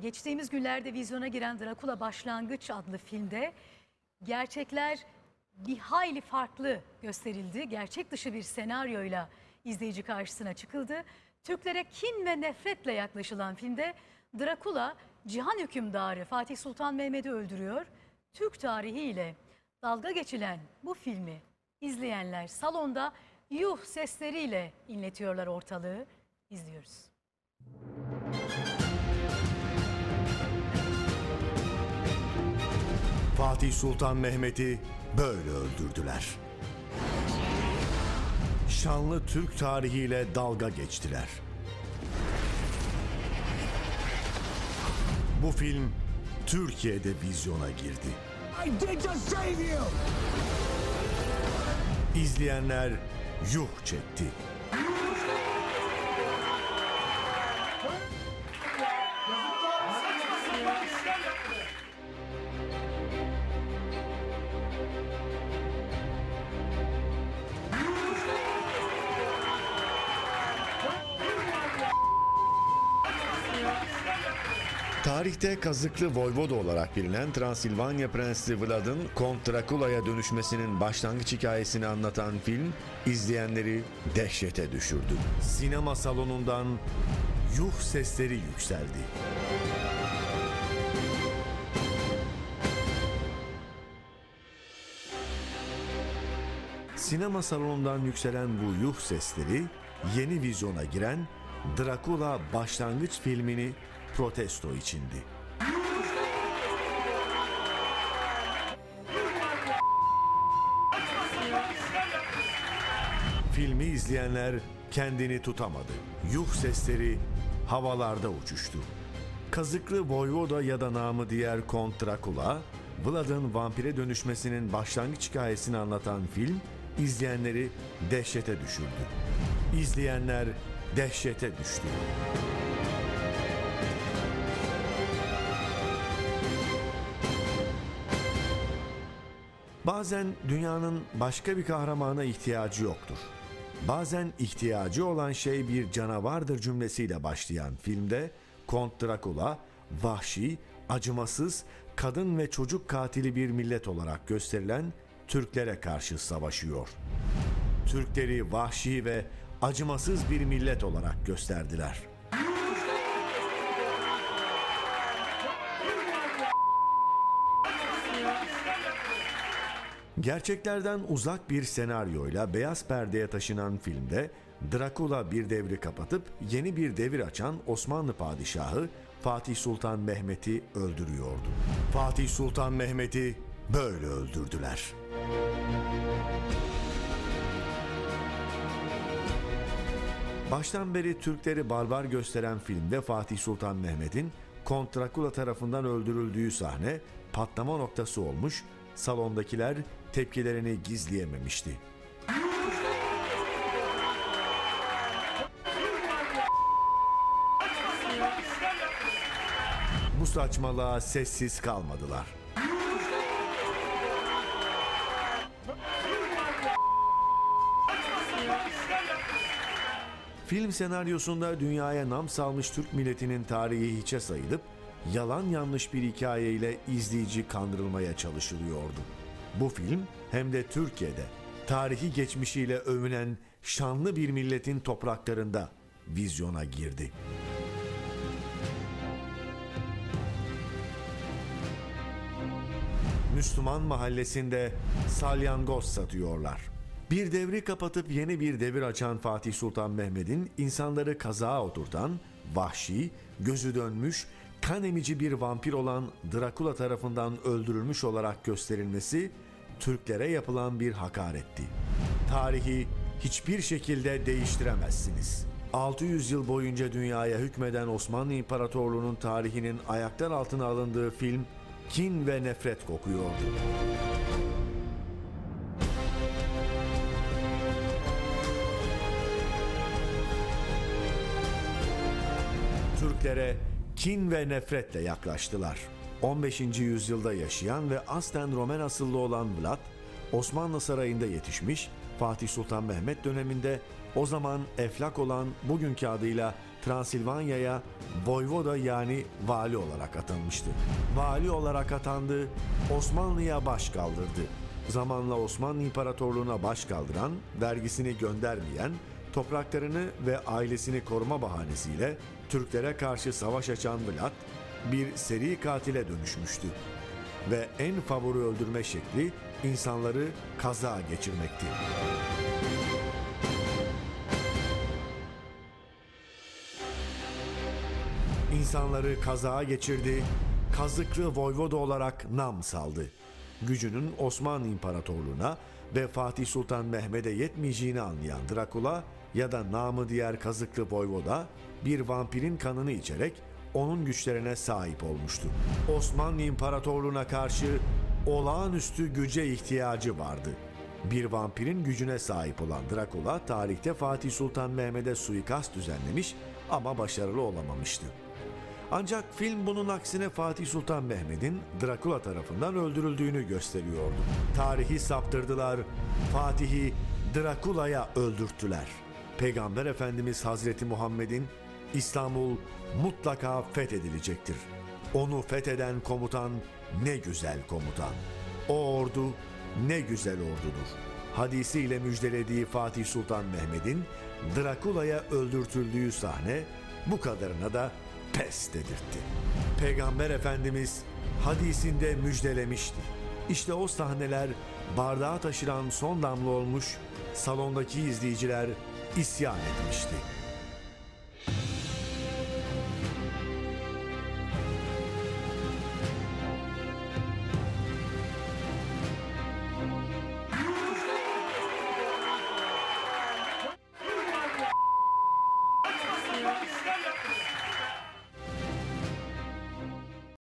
geçtiğimiz günlerde vizyona giren Drakula Başlangıç adlı filmde gerçekler bir hayli farklı gösterildi. Gerçek dışı bir senaryoyla izleyici karşısına çıkıldı. Türklere kin ve nefretle yaklaşılan filmde Drakula cihan hükümdarı Fatih Sultan Mehmet'i öldürüyor. Türk tarihiyle dalga geçilen bu filmi izleyenler salonda yuh sesleriyle inletiyorlar ortalığı. İzliyoruz. Fatih Sultan Mehmet'i böyle öldürdüler. Şanlı Türk tarihiyle dalga geçtiler. Bu film Türkiye'de vizyona girdi. I did just save you! İzleyenler yuh çekti. Tarihte kazıklı Voyvoda olarak bilinen Transilvanya Prensi Vlad'ın Kont Drakula'ya dönüşmesinin başlangıç hikayesini anlatan film izleyenleri dehşete düşürdü. Sinema salonundan yuh sesleri yükseldi. Sinema salonundan yükselen bu yuh sesleri yeni vizyona giren Drakula başlangıç filmini protesto içindi. Filmi izleyenler kendini tutamadı. Yuh sesleri havalarda uçuştu. Kazıklı Voyvoda ya da namı diğer Kont Drakula, Vlad'ın vampire dönüşmesinin başlangıç hikayesini anlatan film, izleyenleri dehşete düşürdü. İzleyenler dehşete düştü. Bazen dünyanın başka bir kahramana ihtiyacı yoktur. Bazen ihtiyacı olan şey bir canavardır cümlesiyle başlayan filmde Kont Drakula vahşi, acımasız, kadın ve çocuk katili bir millet olarak gösterilen Türklere karşı savaşıyor. Türkleri vahşi ve acımasız bir millet olarak gösterdiler. Gerçeklerden uzak bir senaryoyla beyaz perdeye taşınan filmde Drakula bir devri kapatıp yeni bir devir açan Osmanlı padişahı Fatih Sultan Mehmet'i öldürüyordu. Fatih Sultan Mehmet'i böyle öldürdüler. Baştan beri Türkleri barbar gösteren filmde Fatih Sultan Mehmet'in Kont Drakula tarafından öldürüldüğü sahne patlama noktası olmuş, salondakiler tepkilerini gizleyememişti. Bu saçmalığa sessiz kalmadılar. Film senaryosunda dünyaya nam salmış Türk milletinin tarihi hiçe sayılıp yalan yanlış bir hikayeyle izleyici kandırılmaya çalışılıyordu. Bu film hem de Türkiye'de tarihi geçmişiyle övünen şanlı bir milletin topraklarında vizyona girdi. Müslüman mahallesinde salyangoz satıyorlar. Bir devri kapatıp yeni bir devir açan Fatih Sultan Mehmet'in insanları kazağa oturtan, vahşi, gözü dönmüş, kan emici bir vampir olan Drakula tarafından öldürülmüş olarak gösterilmesi Türklere yapılan bir hakaretti. Tarihi hiçbir şekilde değiştiremezsiniz. 600 yıl boyunca dünyaya hükmeden Osmanlı İmparatorluğu'nun tarihinin ayaklar altına alındığı film kin ve nefret kokuyordu. Türklere kin ve nefretle yaklaştılar. 15. yüzyılda yaşayan ve aslen Romen asıllı olan Vlad, Osmanlı Sarayı'nda yetişmiş, Fatih Sultan Mehmet döneminde o zaman Eflak olan bugünkü adıyla Transilvanya'ya Voyvoda yani vali olarak atanmıştı. Vali olarak atandı, Osmanlı'ya baş kaldırdı. Zamanla Osmanlı İmparatorluğu'na baş kaldıran, vergisini göndermeyen, topraklarını ve ailesini koruma bahanesiyle Türklere karşı savaş açan Vlad, bir seri katile dönüşmüştü. Ve en favori öldürme şekli insanları kaza geçirmekti. İnsanları kazağa geçirdi, kazıklı voyvoda olarak nam saldı. Gücünün Osmanlı İmparatorluğu'na ve Fatih Sultan Mehmet'e yetmeyeceğini anlayan Drakula ya da namı diğer kazıklı voyvoda bir vampirin kanını içerek onun güçlerine sahip olmuştu. Osmanlı İmparatorluğu'na karşı olağanüstü güce ihtiyacı vardı. Bir vampirin gücüne sahip olan Drakula tarihte Fatih Sultan Mehmet'e suikast düzenlemiş ama başarılı olamamıştı. Ancak film bunun aksine Fatih Sultan Mehmet'in Drakula tarafından öldürüldüğünü gösteriyordu. Tarihi saptırdılar, Fatih'i Drakula'ya öldürttüler. Peygamber Efendimiz Hazreti Muhammed'in İstanbul mutlaka fethedilecektir. Onu fetheden komutan ne güzel komutan. O ordu ne güzel ordudur. Hadisiyle müjdelediği Fatih Sultan Mehmet'in Drakula'ya öldürtüldüğü sahne bu kadarına da pes dedirtti. Peygamber Efendimiz hadisinde müjdelemişti. İşte o sahneler bardağı taşıran son damla olmuş, salondaki izleyiciler isyan etmişti.